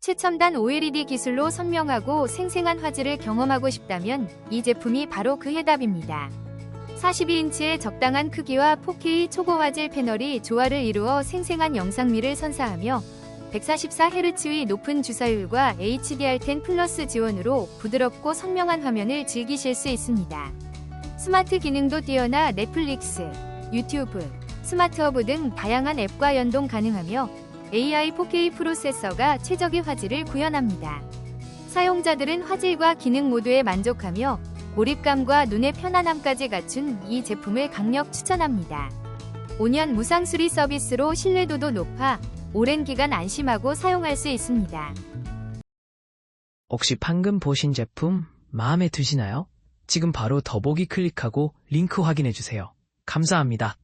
최첨단 OLED 기술로 선명하고 생생한 화질을 경험하고 싶다면 이 제품이 바로 그 해답입니다. 42인치의 적당한 크기와 4K 초고 화질 패널이 조화를 이루어 생생한 영상미를 선사하며 144Hz의 높은 주사율과 HDR10 플러스 지원으로 부드럽고 선명한 화면을 즐기실 수 있습니다. 스마트 기능도 뛰어나 넷플릭스, 유튜브, 스마트허브 등 다양한 앱과 연동 가능하며 AI 4K 프로세서가 최적의 화질을 구현합니다. 사용자들은 화질과 기능 모두에 만족하며 몰입감과 눈의 편안함까지 갖춘 이 제품을 강력 추천합니다. 5년 무상 수리 서비스로 신뢰도도 높아 오랜 기간 안심하고 사용할 수 있습니다. 혹시 방금 보신 제품 마음에 드시나요? 지금 바로 더보기 클릭하고 링크 확인해 주세요. 감사합니다.